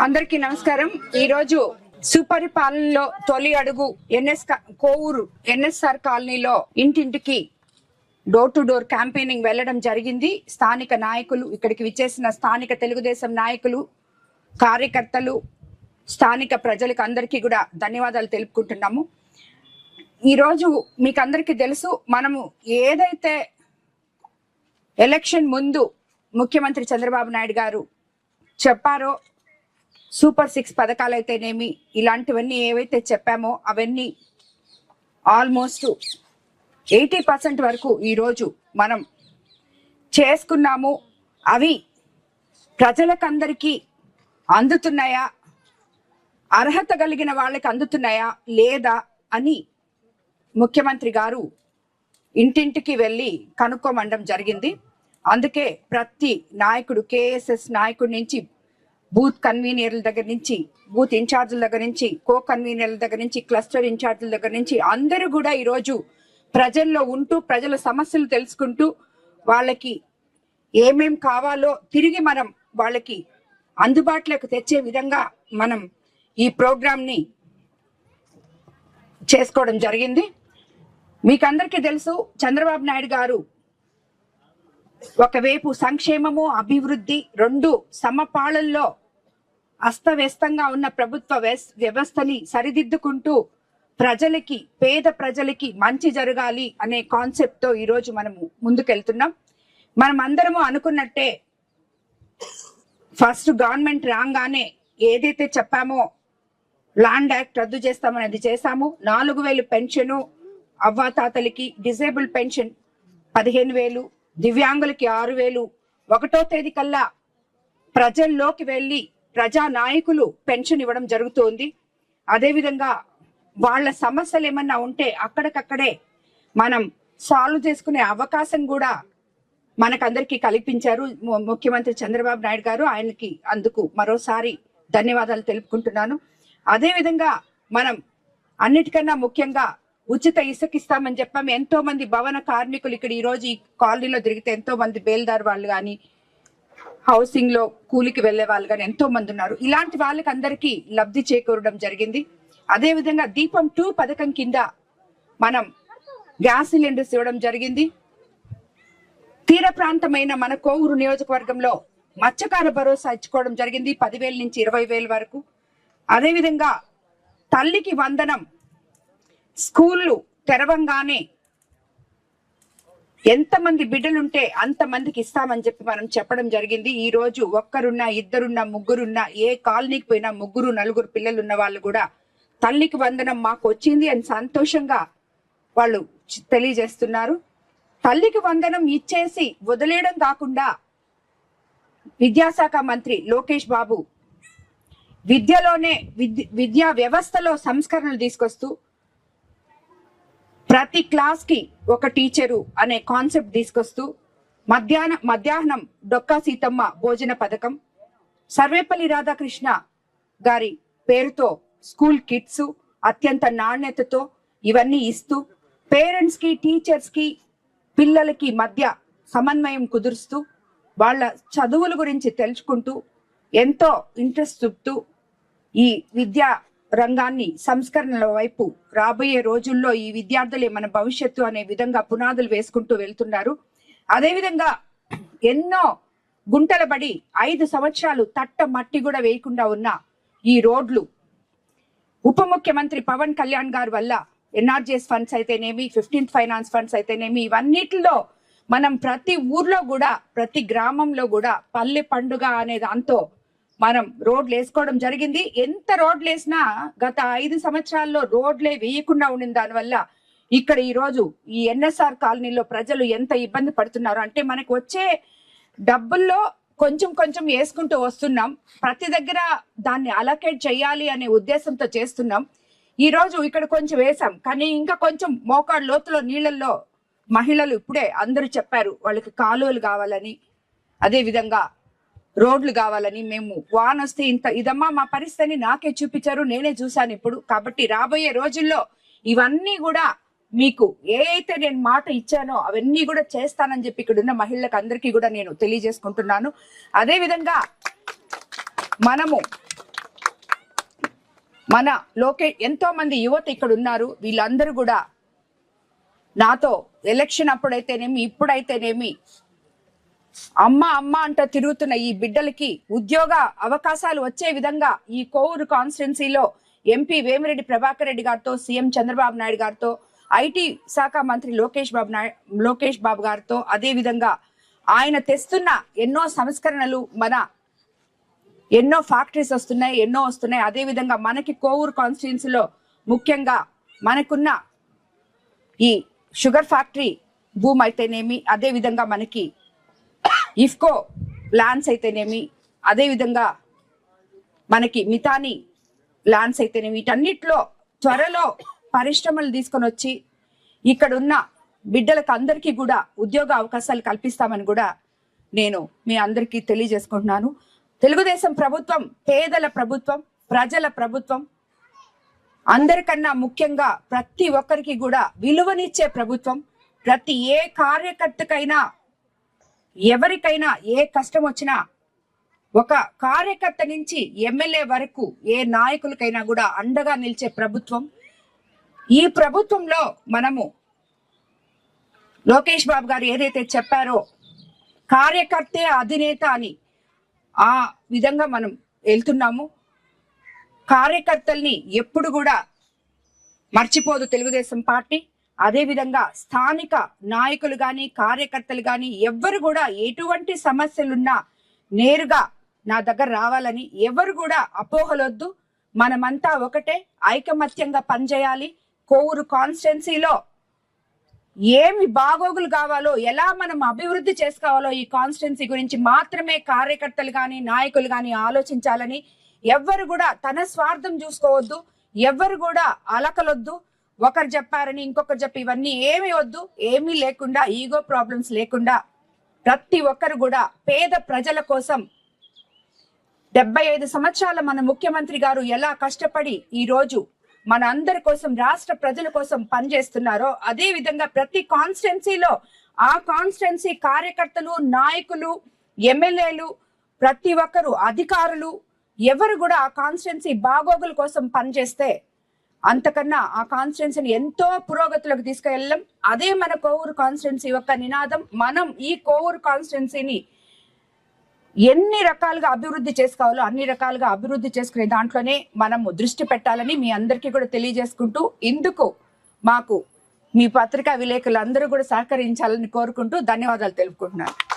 అందరికీ నమస్కారం. ఈ రోజు సుపరిపాలనలో తొలి అడుగు ఎన్ఎస్ కోవూరు ఎన్ఎస్ఆర్ కాలనీలో ఇంటింటికి డోర్ టు డోర్ క్యాంపెయినింగ్ వెళ్ళడం జరిగింది. స్థానిక నాయకులు ఇక్కడికి విచ్చేసిన స్థానిక తెలుగుదేశం నాయకులు కార్యకర్తలు స్థానిక ప్రజలకు అందరికీ కూడా ధన్యవాదాలు తెలుపుకుంటున్నాము. ఈరోజు మీకు అందరికీ తెలుసు మనము ఏదైతే ఎలక్షన్ ముందు ముఖ్యమంత్రి చంద్రబాబు నాయుడు గారు చెప్పారో సూపర్ సిక్స్ పథకాలు అయితేనేమి ఇలాంటివన్నీ ఏవైతే చెప్పామో అవన్నీ ఆల్మోస్ట్ ఎయిటీ పర్సెంట్ వరకు ఈరోజు మనం చేసుకున్నాము. అవి ప్రజలకందరికీ అందుతున్నాయా? అర్హత కలిగిన వాళ్ళకి అందుతున్నాయా? లేదా? అని ముఖ్యమంత్రి గారు ఇంటింటికి వెళ్ళి కనుక్కోమండం జరిగింది. అందుకే ప్రతి నాయకుడు కేఎస్ఎస్ నాయకుడి నుంచి బూత్ కన్వీనర్ల దగ్గర నుంచి బూత్ ఇన్ఛార్జ్ల దగ్గర నుంచి కో కన్వీనర్ల దగ్గర నుంచి క్లస్టర్ ఇన్ఛార్జ్ల దగ్గర నుంచి అందరూ కూడా ఈరోజు ప్రజల్లో ఉంటూ ప్రజల సమస్యలు తెలుసుకుంటూ వాళ్ళకి ఏమేం కావాలో తిరిగి మనం వాళ్ళకి అందుబాటులోకి తెచ్చే విధంగా మనం ఈ ప్రోగ్రామ్ని చేసుకోవడం జరిగింది. మీకు అందరికీ తెలుసు చంద్రబాబు నాయుడు గారు ఒకవైపు సంక్షేమము అభివృద్ధి రెండు సమపాళల్లో అస్తవ్యస్తంగా ఉన్న ప్రభుత్వ వ్యవస్థని సరిదిద్దుకుంటూ ప్రజలకి పేద ప్రజలకి మంచి జరగాలి అనే కాన్సెప్ట్తో ఈరోజు మనము ముందుకెళ్తున్నాం. మనం అందరము అనుకున్నట్టే ఫస్ట్ గవర్నమెంట్ రాగానే ఏదైతే చెప్పామో ల్యాండ్ యాక్ట్ రద్దు చేస్తామనేది చేశాము. నాలుగు వేలు పెన్షన్ అవ్వాతాతలకి డిజేబుల్ పెన్షన్ పదిహేను వేలు దివ్యాంగులకి ఆరు వేలు. ఒకటో తేదీ కల్లా ప్రజల్లోకి వెళ్ళి ప్రజా నాయకులు పెన్షన్ ఇవ్వడం జరుగుతోంది. అదేవిధంగా వాళ్ళ సమస్యలు ఏమన్నా ఉంటే అక్కడికక్కడే మనం సాల్వ్ చేసుకునే అవకాశం కూడా మనకందరికీ కల్పించారు. ముఖ్యమంత్రి చంద్రబాబు నాయుడు గారు ఆయనకి అందుకు మరోసారి ధన్యవాదాలు తెలుపుకుంటున్నాను. అదేవిధంగా మనం అన్నిటికన్నా ముఖ్యంగా ఉచిత ఇసుకిస్తామని చెప్పాము. ఎంతో మంది భవన కార్మికులు ఇక్కడ ఈ రోజు ఈ కాలనీలో తిరిగితే ఎంతో మంది బేల్దార్ వాళ్ళు కానీ హౌసింగ్లో కూలికి వెళ్ళే వాళ్ళు కానీ ఎంతో మంది ఉన్నారు. ఇలాంటి వాళ్ళకి అందరికీ లబ్ధి చేకూరడం జరిగింది. అదే విధంగా దీపం టూ పథకం కింద మనం గ్యాస్ సిలిండర్స్ ఇవ్వడం జరిగింది. తీర ప్రాంతమైన మన కోవూరు నియోజకవర్గంలో మత్స్యకార భరోసా ఇచ్చుకోవడం జరిగింది. పదివేల నుంచి ఇరవై వేల వరకు. అదేవిధంగా తల్లికి వందనం స్కూళ్ళు తెరవంగానే ఎంతమంది బిడ్డలుంటే అంతమందికి ఇస్తామని చెప్పి మనం చెప్పడం జరిగింది. ఈ రోజు ఒక్కరున్నా ఇద్దరున్నా ముగ్గురున్నా ఏ కాలనీకి పోయినా ముగ్గురు నలుగురు పిల్లలు ఉన్న వాళ్ళు కూడా తల్లికి వందనం మాకు వచ్చింది అని సంతోషంగా వాళ్ళు తెలియజేస్తున్నారు. తల్లికి వందనం ఇచ్చేసి వదిలేయడం కాకుండా విద్యాశాఖ మంత్రి లోకేష్ బాబు విద్యలోనే విద్య విద్యా వ్యవస్థలో సంస్కరణలు తీసుకొస్తూ ప్రతి క్లాస్కి ఒక టీచరు అనే కాన్సెప్ట్ తీసుకొస్తూ మధ్యాహ్న మధ్యాహ్నం డొక్కా సీతమ్మ భోజన పథకం సర్వేపల్లి రాధాకృష్ణ గారి పేరుతో స్కూల్ కిట్స్ అత్యంత నాణ్యతతో ఇవన్నీ ఇస్తూ పేరెంట్స్కి టీచర్స్కి పిల్లలకి మధ్య సమన్వయం కుదురుస్తూ వాళ్ళ చదువుల గురించి తెలుసుకుంటూ ఎంతో ఇంట్రెస్ట్ చూపుతూ ఈ విద్యా రంగాన్ని సంస్కరణల వైపు రాబోయే రోజుల్లో ఈ విద్యార్థులే మన భవిష్యత్తు అనే విధంగా పునాదులు వేసుకుంటూ వెళ్తున్నారు. అదేవిధంగా ఎన్నో గుంటలబడి ఐదు సంవత్సరాలు తట్ట మట్టి కూడా వేయకుండా ఉన్న ఈ రోడ్లు. ఉప ముఖ్యమంత్రి పవన్ కళ్యాణ్ గారి వల్ల ఎన్ఆర్జీఎస్ ఫండ్స్ అయితేనేమి ఫిఫ్టీన్త్ ఫైనాన్స్ ఫండ్స్ అయితేనేమి ఇవన్నిటిలో మనం ప్రతి ఊర్లో కూడా ప్రతి గ్రామంలో కూడా పల్లె పండుగ అనే దాంతో మనం రోడ్లు వేసుకోవడం జరిగింది. ఎంత రోడ్లు వేసినా గత ఐదు సంవత్సరాల్లో రోడ్లే వేయకుండా ఉండిన దానివల్ల ఇక్కడ ఈ రోజు ఈ ఎన్ఎస్ఆర్ కాలనీలో ప్రజలు ఎంత ఇబ్బంది పడుతున్నారు? అంటే మనకు వచ్చే డబ్బుల్లో కొంచెం కొంచెం వేసుకుంటూ వస్తున్నాం. ప్రతి దగ్గర దాన్ని అలకేట్ చేయాలి అనే ఉద్దేశంతో చేస్తున్నాం. ఈ రోజు ఇక్కడ కొంచెం వేసాం కానీ ఇంకా కొంచెం మోకాడు లోతులో నీళ్ళల్లో మహిళలు ఇప్పుడే అందరూ చెప్పారు వాళ్ళకి కాలువలు కావాలని. అదే విధంగా రోడ్లు కావాలని మేము వాన్ వస్తే ఇంత ఇదమ్మా మా పరిస్థితిని నాకే చూపించారు నేనే చూశాను ఇప్పుడు. కాబట్టి రాబోయే రోజుల్లో ఇవన్నీ కూడా మీకు ఏ అయితే నేను మాట ఇచ్చానో అవన్నీ కూడా చేస్తానని చెప్పి ఇక్కడ ఉన్న మహిళలకు అందరికీ కూడా నేను తెలియజేసుకుంటున్నాను. అదే విధంగా మనము మన లోకే ఎంతో మంది యువత ఇక్కడ ఉన్నారు వీళ్ళందరూ కూడా నాతో ఎలక్షన్ అప్పుడైతేనేమి ఇప్పుడైతేనేమి అమ్మ అమ్మ అంట తిరుగుతున్న ఈ బిడ్డలకి ఉద్యోగ అవకాశాలు వచ్చే విధంగా ఈ కోవూరు కాన్స్టిట్యున్సీలో ఎంపీ వేమిరెడ్డి ప్రభాకర్ రెడ్డి గారితో సీఎం చంద్రబాబు నాయుడు గారితో ఐటీ శాఖ మంత్రి లోకేష్ బాబు నాయుడు లోకేష్ బాబు గారితో అదేవిధంగా ఆయన తెస్తున్న ఎన్నో సంస్కరణలు మన ఎన్నో ఫ్యాక్టరీస్ వస్తున్నాయి ఎన్నో వస్తున్నాయి. అదేవిధంగా మనకి కోవూరు కాన్స్టిట్యున్సీలో ముఖ్యంగా మనకున్న ఈ షుగర్ ఫ్యాక్టరీ భూమి అయితేనేమి అదే విధంగా మనకి ఇఫ్కో ల్యాండ్స్ అయితేనేమి అదేవిధంగా మనకి మితాని ల్యాండ్స్ అయితేనేమి వీటన్నిటిలో త్వరలో పరిశ్రమలు తీసుకొని వచ్చి ఇక్కడ ఉన్న బిడ్డలకు అందరికీ కూడా ఉద్యోగ అవకాశాలు కల్పిస్తామని కూడా నేను మీ అందరికీ తెలియజేసుకుంటున్నాను. తెలుగుదేశం ప్రభుత్వం పేదల ప్రభుత్వం ప్రజల ప్రభుత్వం అందరికన్నా ముఖ్యంగా ప్రతి ఒక్కరికి కూడా విలువనిచ్చే ప్రభుత్వం ప్రతి ఏ కార్యకర్తకైనా ఎవరికైనా ఏ కష్టం వచ్చినా ఒక కార్యకర్త నుంచి ఎమ్మెల్యే వరకు ఏ నాయకులకైనా కూడా అండగా నిలిచే ప్రభుత్వం. ఈ ప్రభుత్వంలో మనము లోకేష్ బాబు గారు ఏదైతే చెప్పారో కార్యకర్తే అధినేత అని ఆ విధంగా మనం వెళ్తున్నాము. కార్యకర్తల్ని ఎప్పుడు కూడా మర్చిపోదు తెలుగుదేశం పార్టీ. అదేవిధంగా స్థానిక నాయకులు కానీ కార్యకర్తలు కానీ ఎవ్వరు కూడా ఎటువంటి సమస్యలున్నా నేరుగా నా దగ్గర రావాలని ఎవరు కూడా అపోహలొద్దు. మనమంతా ఒకటే ఐకమత్యంగా పనిచేయాలి. కోవూరు కాన్స్టిట్యున్సీలో ఏమి బాగోగులు కావాలో ఎలా మనం అభివృద్ధి చేసుకోవాలో ఈ కాన్స్టిట్యున్సీ గురించి మాత్రమే కార్యకర్తలు కానీ నాయకులు కానీ ఆలోచించాలని ఎవ్వరు కూడా తన స్వార్థం చూసుకోవద్దు. ఎవ్వరు కూడా అలకలొద్దు. ఒకరు చెప్పారని ఇంకొకరు చెప్పి ఇవన్నీ ఏమి వద్దు ఏమీ లేకుండా ఈగో ప్రాబ్లమ్స్ లేకుండా ప్రతి ఒక్కరు కూడా పేద ప్రజల కోసం డెబ్బై ఐదు సంవత్సరాల మన ముఖ్యమంత్రి గారు ఎలా కష్టపడి ఈ రోజు మన అందరి కోసం రాష్ట్ర ప్రజల కోసం పనిచేస్తున్నారో అదే విధంగా ప్రతి కాన్స్టిట్యున్సీలో ఆ కాన్స్టిట్యున్సీ కార్యకర్తలు నాయకులు ఎమ్మెల్యేలు ప్రతి ఒక్కరు అధికారులు ఎవరు కూడా ఆ కాన్స్టిట్యున్సీ బాగోగుల కోసం పనిచేస్తే అంతకన్నా ఆ కాన్స్టిట్యున్సీని ఎంతో పురోగతిలోకి తీసుకెళ్ళం అదే మన కోవూరు కాన్స్టిట్యున్సీ యొక్క నినాదం మనం ఈ కోవూరు కాన్స్టిట్యున్సీని ఎన్ని రకాలుగా అభివృద్ధి చేసుకోవాలో అన్ని రకాలుగా అభివృద్ధి చేసుకునే దాంట్లోనే మనము దృష్టి పెట్టాలని మీ అందరికీ కూడా తెలియజేసుకుంటూ ఇందుకు మాకు మీ పత్రికా విలేకరులందరూ కూడా సహకరించాలని కోరుకుంటూ ధన్యవాదాలు తెలుపుకుంటున్నాను.